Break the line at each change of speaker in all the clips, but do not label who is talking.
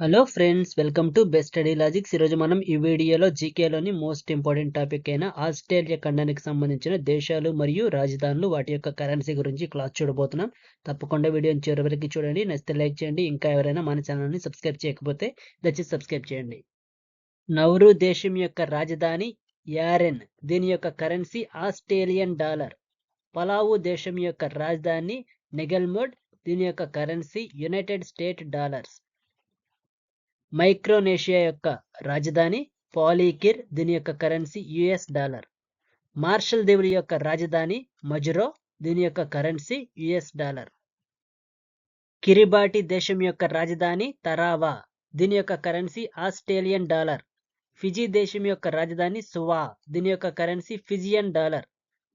Hello friends welcome to best study logics. ఈరోజు మనం ఈ వీడియోలో జీకేలోని మోస్ట్ ఇంపార్టెంట్ టాపిక్ అయిన ఆస్ట్రేలియా ఖండానికి సంబంధించిన దేశాలు మరియు రాజధానులు వాటి యొక్క కరెన్సీ గురించి క్లాస్ చూడబోతున్నాం. తప్పకుండా వీడియోని చివరికి చూడండి. నచ్చితే లైక్ చేయండి. ఇంకా ఎవరైనా మన ఛానల్ని సబ్స్క్రైబ్ చేయకపోతే దయచేసి సబ్స్క్రైబ్ చేయండి. నౌరు దేశం యొక్క రాజధాని యారెన్. దీని యొక్క కరెన్సీ ఆస్ట్రేలియన్ డాలర్. పలావు దేశం యొక్క రాజధాని నెగల్మోడ్. దీని యొక్క currency United State dollars. Micronesia యొక్క రాజధాని పాలీకిర్ దీని యొక్క కరెన్సీ యుఎస్ డాలర్. మార్షల్ దేవుడి యొక్క రాజధాని మజురో దీని యొక్క కరెన్సీ యుఎస్ డాలర్. కిరిబాటి దేశం యొక్క రాజధాని తరావా దీని యొక్క కరెన్సీ ఆస్ట్రేలియన్ డాలర్. ఫిజీ దేశం యొక్క రాజధాని సువా దీని యొక్క కరెన్సీ ఫిజియన్ డాలర్.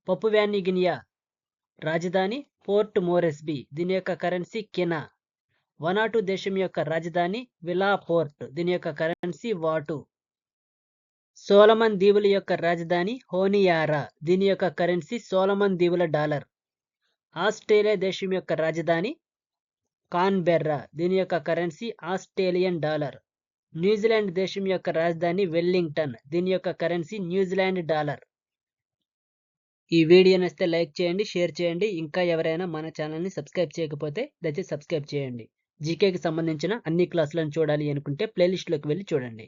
పపువ్యానిగినియా రాజధాని పోర్ట్ మోరెస్బీ దీని యొక్క కరెన్సీ కెనా. వనాటు దేశం యొక్క రాజధాని విలా పోర్ట్ దీని యొక్క కరెన్సీ వాటు. సోలమన్ దీవుల యొక్క రాజధాని హోనియారా. దీని యొక్క కరెన్సీ సోలమన్ దీవుల డాలర్. ఆస్ట్రేలియా దేశం యొక్క రాజధాని కాన్బెర్రా. దీని యొక్క కరెన్సీ ఆస్ట్రేలియన్ డాలర్. న్యూజిలాండ్ దేశం యొక్క రాజధాని వెల్లింగ్టన్. దీని యొక్క కరెన్సీ న్యూజిలాండ్ డాలర్. ఈ వీడియో నచ్చితే లైక్ చేయండి షేర్ చేయండి. ఇంకా ఎవరైనా మన ఛానల్ని సబ్స్క్రైబ్ చేయకపోతే దయచేసి సబ్స్క్రైబ్ చేయండి. జీకేకి సంబంధించిన అన్ని క్లాసులను చూడాలి అనుకుంటే ప్లేలిస్ట్లోకి వెళ్ళి చూడండి.